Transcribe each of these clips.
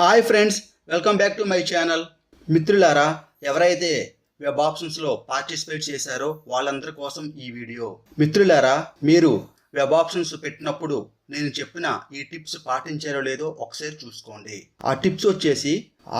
Hi friends welcome back to my channel మిత్రులారా ఎవరైతే web ఆప్షన్స్లో పార్టిసిపేట్ చేశారో వాళ్ళందరి కోసం ఈ వీడియో మిత్రులారా మీరు వెబ్ ఆప్షన్స్ పెట్టినప్పుడు నేను చెప్పిన ఈ టిప్స్ పాటించారో లేదో ఒకసారి చూసుకోండి. ఆ టిప్స్ వచ్చేసి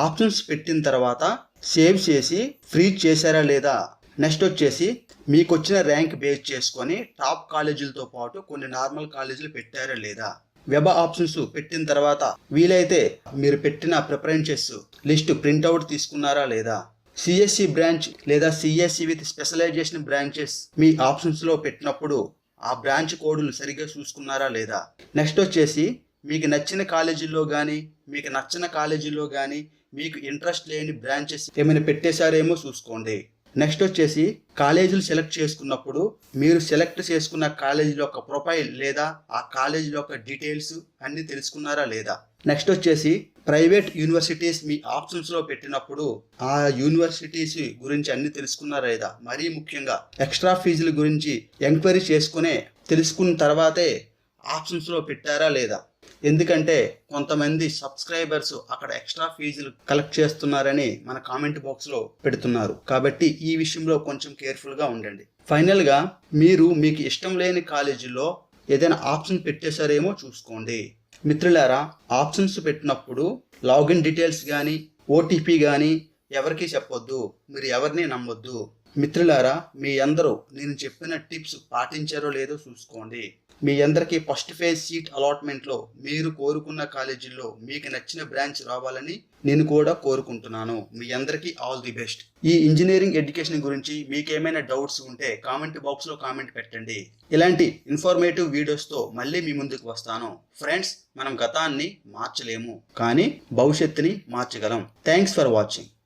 ఆప్షన్స్ పెట్టిన తర్వాత సేవ్ చేసి ఫ్రీజ్ చేశారా లేదా? నెక్స్ట్ వచ్చేసి మీకు వచ్చిన ర్యాంక్ బేస్ చేసుకొని టాప్ కాలేజీలతో పాటు కొన్ని నార్మల్ కాలేజీలు పెట్టారా లేదా? వెబ్ ఆప్షన్స్ పెట్టిన తర్వాత వీలైతే మీరు పెట్టిన ప్రిఫరెన్సెస్ లిస్ట్ ప్రింట్అవుట్ తీసుకున్నారా లేదా? సిఎస్సి బ్రాంచ్ లేదా సిఎస్సి విత్ స్పెషలైజేషన్ బ్రాంచెస్ మీ ఆప్షన్స్లో పెట్టినప్పుడు ఆ బ్రాంచ్ కోడ్ను సరిగ్గా చూసుకున్నారా లేదా? నెక్స్ట్ వచ్చేసి మీకు నచ్చిన కాలేజీల్లో కానీ మీకు నచ్చిన కాలేజీల్లో కానీ మీకు ఇంట్రెస్ట్ లేని బ్రాంచెస్ ఏమైనా పెట్టేశారేమో చూసుకోండి. నెక్స్ట్ వచ్చేసి కాలేజీలు సెలెక్ట్ చేసుకున్నప్పుడు మీరు సెలెక్ట్ చేసుకున్న కాలేజీ యొక్క ప్రొఫైల్ లేదా ఆ కాలేజీ యొక్క డీటెయిల్స్ అన్ని తెలుసుకున్నారా లేదా? నెక్స్ట్ వచ్చేసి ప్రైవేట్ యూనివర్సిటీస్ మీ ఆప్షన్స్లో పెట్టినప్పుడు ఆ యూనివర్సిటీస్ గురించి అన్ని తెలుసుకున్నారా లేదా? మరీ ముఖ్యంగా ఎక్స్ట్రా ఫీజుల గురించి ఎంక్వైరీ చేసుకునే తెలుసుకున్న తర్వాతే ఆప్షన్స్లో పెట్టారా లేదా? ఎందుకంటే కొంతమంది సబ్స్క్రైబర్స్ అక్కడ ఎక్స్ట్రా ఫీజులు కలెక్ట్ చేస్తున్నారని మన కామెంట్ బాక్స్లో పెడుతున్నారు. కాబట్టి ఈ విషయంలో కొంచెం కేర్ఫుల్గా ఉండండి. ఫైనల్గా మీరు మీకు ఇష్టం లేని కాలేజీలో ఏదైనా ఆప్షన్ పెట్టేశారేమో చూసుకోండి. మిత్రులారా ఆప్షన్స్ పెట్టినప్పుడు లాగిన్ డీటెయిల్స్ కానీ ఓటీపీ కానీ ఎవరికి చెప్పొద్దు. మీరు ఎవరిని నమ్మొద్దు. మిత్రులారా మీ అందరూ నేను చెప్పిన టిప్స్ పాటించారో లేదో చూసుకోండి. మీ అందరికీ ఫస్ట్ ఫేజ్ సీట్ అలాట్మెంట్లో మీరు కోరుకున్న కాలేజీల్లో మీకు నచ్చిన బ్రాంచ్ రావాలని నేను కూడా కోరుకుంటున్నాను. మీ అందరికీ ఆల్ ది బెస్ట్. ఈ ఇంజనీరింగ్ ఎడ్యుకేషన్ గురించి మీకేమైనా డౌట్స్ ఉంటే కామెంట్ బాక్స్లో కామెంట్ పెట్టండి. ఇలాంటి ఇన్ఫర్మేటివ్ వీడియోస్తో మళ్ళీ మీ ముందుకు వస్తాను. ఫ్రెండ్స్ మనం గతాన్ని మార్చలేము కానీ భవిష్యత్తుని మార్చగలం. Thanks for watching.